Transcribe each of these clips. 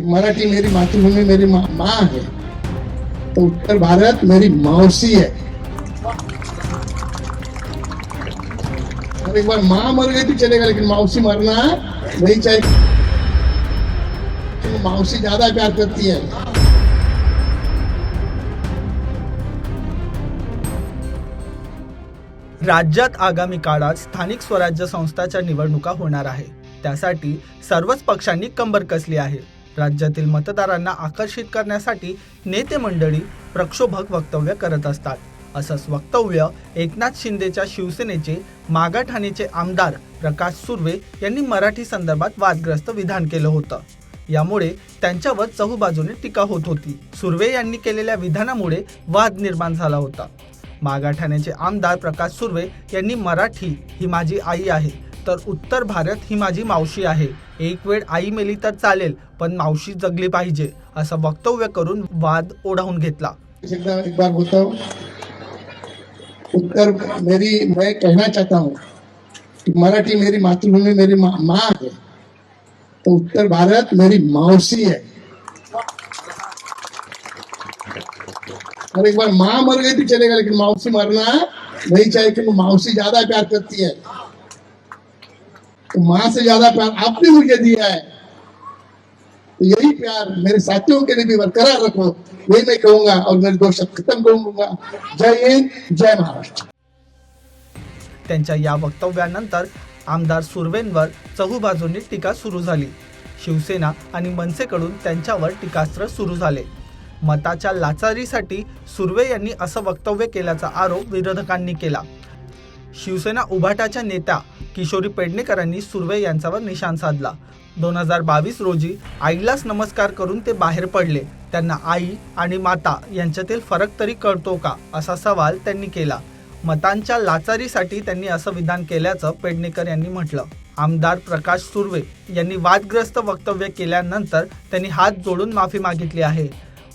मराठी मेरी मातृभूमि मेरी माँ मा है। तो उत्तर भारत मेरी मौसी है। और एक बार माँ मर गई तो चलेगा लेकिन मौसी मरना नहीं चाहिए। तो मौसी ज्यादा प्यार करती है। राज्यात आगामी काळात स्थानिक स्वराज्य संस्थाच्या निवडणुका होणार आहे. त्यासाठी सर्वच पक्षांनी कंबर कसली आहे. राज्यातील मतदारांना आकर्षित करण्यासाठी नेते मंडळी प्रक्षोभक वक्तव्य करत असतात. असंच वक्तव्य एकनाथ शिंदेच्या शिवसेनेचे मागाठाणेचे आमदार प्रकाश सुर्वे यांनी मराठी संदर्भात वादग्रस्त विधान केलं होतं. यामुळे त्यांच्यावर चहूबाजूने टीका होत होती. सुर्वे यांनी केलेल्या विधानामुळे वाद निर्माण झाला होता. मागाठाण्याचे आमदार प्रकाश सुर्वे यांनी मराठी ही माझी आई आहे. तर उत्तर भारत ही माझी मावशी आहे. एक वेळ आई मेली तर चालेल पण मावशी जगली पाहिजे असं वक्तव्य करून वाद ओढावून घेतला. एक बार एक उत्तर मेरी मैं कहना चाहता हूँ कि मराठी मेरी मातृभूमि मेरी माँ मा है तो उत्तर भारत मेरी मावसी है और एक बार माँ मर गई थी चलेगा लेकिन मावसी मरना नहीं चाहिए क्योंकि मावसी ज्यादा प्यार करती है। माँ से ज्यादा प्यार आपने मुझे दिया है। तो यही प्यार मेरे साथियों के लिए भी बरकरार रखो यही मैं कहूंगा और मेरे दो शब्द खत्म करूंगा। जय हिंद जय महाराष्ट्र। त्यांच्या या वक्तव्यानंतर आमदार सुर्वेंवर चहूबाजूंनी टीका सुरू झाली. शिवसेना आणि मनसेकडून त्यांच्यावर टीकास्त्र सुरू झाले. मताच्या लाचारीसाठी सुर्वे यांनी असं वक्तव्य केल्याचा आरोप विरोधकांनी केला. शिवसेना उभाटाच्या नेत्या किशोरी पेडणेकरांनी सुर्वे यांच्यावर निशाण साधला. दोन हजार बावीस रोजी आईलाच नमस्कार करून ते बाहेर पडले. त्यांना आई आणि माता यांच्यातील फरक तरी कळतो का असा सवाल त्यांनी केला. मतांच्या लाचारीसाठी त्यांनी असं विधान केल्याचं पेडणेकर यांनी म्हटलं. आमदार प्रकाश सुर्वे यांनी वादग्रस्त वक्तव्य केल्यानंतर त्यांनी हात जोडून माफी मागितली आहे.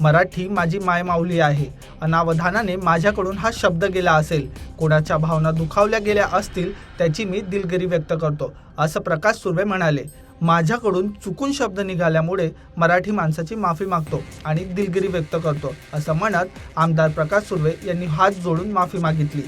मराठी माझी मायमाऊली आहे. अनावधानाने माझ्याकडून हा शब्द गेला असेल. कोणाच्या भावना दुखावल्या गेल्या असतील त्याची मी दिलगिरी व्यक्त करतो असं प्रकाश सुर्वे म्हणाले. माझ्याकडून चुकून शब्द निघाल्यामुळे मराठी माणसाची माफी मागतो आणि दिलगिरी व्यक्त करतो असं म्हणत आमदार प्रकाश सुर्वे यांनी हात जोडून माफी मागितली.